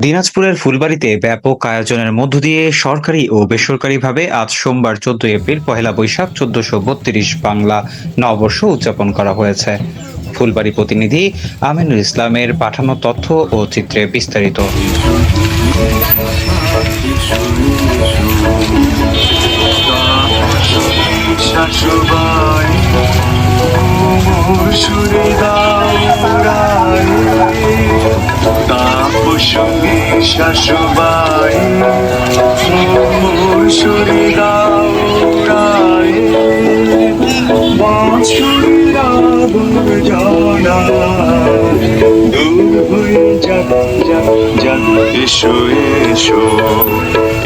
দিনাজপুরের ফুলবাড়িতে ব্যাপক আয়োজনের মধ্য দিয়ে সরকারি ও বেসরকারিভাবে আজ সোমবার চোদ্দ এপ্রিল, পহেলা বৈশাখ, চোদ্দশো বত্রিশ বাংলা নববর্ষ উদযাপন করা হয়েছে। ফুলবাড়ি প্রতিনিধি আমিনুল ইসলামের পাঠানো তথ্য ও চিত্রে বিস্তারিত। শাশুবাই মোর সুরে রায় তাপ সঙ্গে শাশুবাই মোর সুরে দাও রায় বাঁশুরির জানা দূর হয়ে যাক যাক যাক, এসো এসো।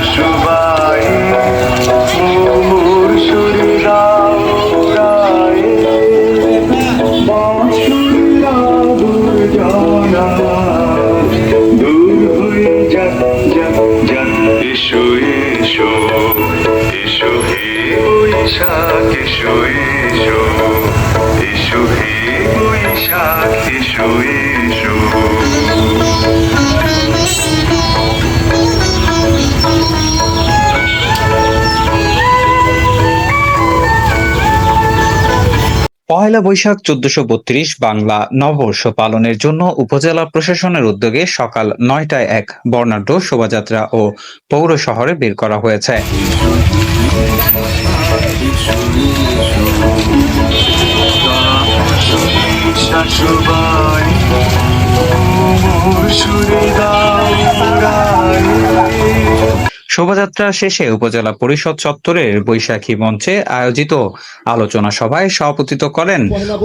Shubha পহেলা বৈশাখ চোদ্দশো বত্রিশ বাংলা নববর্ষ পালনের জন্য উপজেলা প্রশাসনের উদ্যোগে সকাল নয়টায় এক বর্ণাঢ্য শোভাযাত্রা ও পৌর শহরে বের করা হয়েছে। সুরে শোভাযাত্রা শেষে উপজেলা পরিষদ চত্বরের বৈশাখী মঞ্চে আয়োজিত আলোচনা সভায় সভাপতিত্ব করেন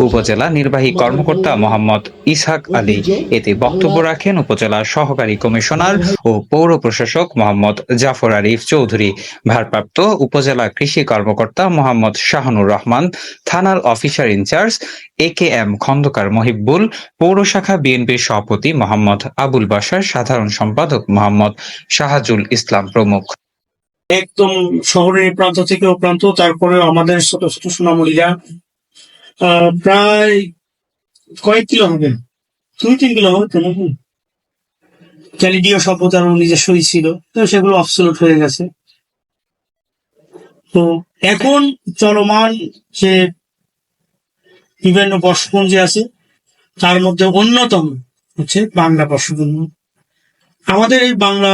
উপজেলা নির্বাহী কর্মকর্তা মোহাম্মদ ইসহাক আলী। এতে বক্তব্য রাখেন উপজেলার সহকারী কমিশনার ও পৌর প্রশাসক মোহাম্মদ জাফর আরিফ চৌধুরী। ভারপ্রাপ্ত উপজেলা কৃষি কর্মকর্তা মোহাম্মদ শাহানুর রহমান, থানার officer in charge A K M Khandakar Mohibul, পৌর শাখা বিএনপির সভাপতি মোহাম্মদ আবুল বাসার সাধারণ সম্পাদক মোহাম্মদ শাহাজুল ইসলাম প্রমুখ। একদম শহরের প্রান্ত থেকে ও প্রান্ত তারপরে আমাদের ছোট ছোট সোনামণিরা আহ, প্রায় কয়েক কিলো হবে। দুই তিন কিলো হবে তো নাকি? ক্যালিডিও সভ্যতার নিজস্বই ছিল তো সেগুলো অবসলুট হয়ে গেছে। তো এখন চলমান যে বিভিন্ন বর্ষপঞ্জি আছে তার মধ্যে অন্যতম হচ্ছে বাংলা বর্ষপঞ্জি। আমাদের এই বাংলা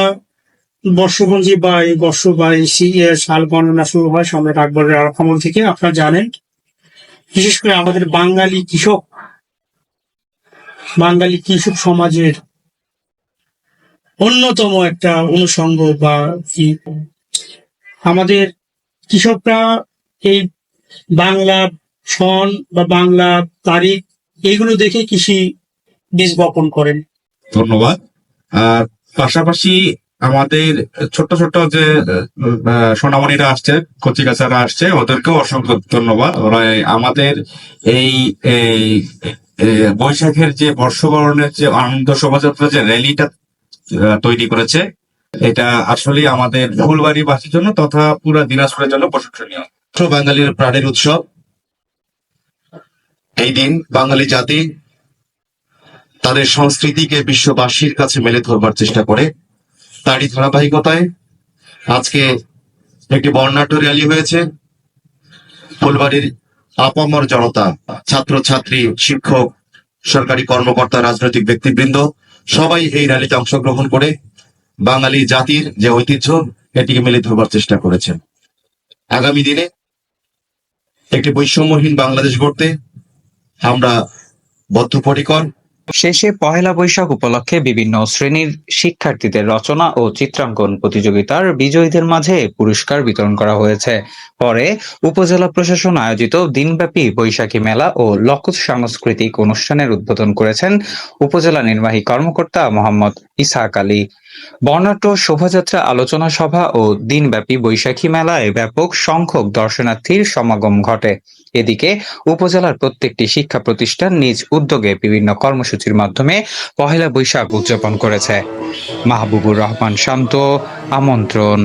বর্ষপঞ্জি বা এই বর্ষ বা এই সাল গণনা শুরু হয় সম্রাট আকবরের আমল থেকে, আপনারা জানেন। বিশেষ করে আমাদের বাঙালি কৃষক বাঙালি কৃষক সমাজের অন্যতম একটা অনুষঙ্গ বা কি, আমাদের কৃষকরা এই বাংলা সন বা বাংলা তারিখ এইগুলো দেখে কৃষি বীজ বপন করেন। ধন্যবাদ। আর পাশাপাশি আমাদের ছোট্ট ছোট্ট যে সোনামণিরা আসছে, কচিকাচারা আসছে, ওদেরকেও অসংখ্য ধন্যবাদ। ওরা আমাদের এই এই বৈশাখের যে বর্ষবরণের যে আনন্দ শোভাযাত্রা যে র্যালিটা তৈরি করেছে, এটা আসলে আমাদের ফুলবাড়িবাসীর জন্য তথা পুরা দিনাজপুরের জন্য প্রশংসনীয়। বাঙালির প্রাণের উৎসব। এই দিন বাঙালি জাতি তাদের সংস্কৃতিকে বিশ্ববাসীর কাছে মেলে ধরবার চেষ্টা করে। তারই ধারাবাহিকতায় আজকে একটি বর্ণাঢ্য র্যালি হয়েছে। ফুলবাড়ির আপামর জনতা ছাত্র ছাত্রী শিক্ষক, সরকারি কর্মকর্তা, রাজনৈতিক ব্যক্তিবৃন্দ, সবাই এই র্যালিতে অংশগ্রহণ করে বাঙালি জাতির যে ঐতিহ্য, এটিকে মেলে ধরবার চেষ্টা করেছেন। আগামী দিনে একটি বৈষম্যহীন বাংলাদেশ গড়তে আমরা বদ্ধপরিকর। শেষে পহেলা বৈশাখ উপলক্ষে বিভিন্ন শ্রেণির শিক্ষার্থীদের রচনা ও চিত্রাঙ্কন প্রতিযোগিতার বিজয়ীদের মাঝে পুরস্কার বিতরণ করা হয়েছে। পরে উপজেলা প্রশাসন আয়োজিত দিনব্যাপী বৈশাখী মেলা ও লক সাংস্কৃতিক অনুষ্ঠানের উদ্বোধন করেছেন উপজেলা নির্বাহী কর্মকর্তা মোহাম্মদ ইসাহ আলী। বর্ণাঢ্য শোভাযাত্রা, আলোচনা সভা ও দিনব্যাপী বৈশাখী মেলায় ব্যাপক সংখ্যক দর্শনার্থীর সমাগম ঘটে। এদিকে উপজেলার প্রত্যেকটি শিক্ষা প্রতিষ্ঠান নিজ উদ্যোগে বিভিন্ন কর্মসূচির মাধ্যমে পহেলা বৈশাখ উদযাপন করেছে। মাহবুবুর রহমান শান্ত, আমন্ত্রণ।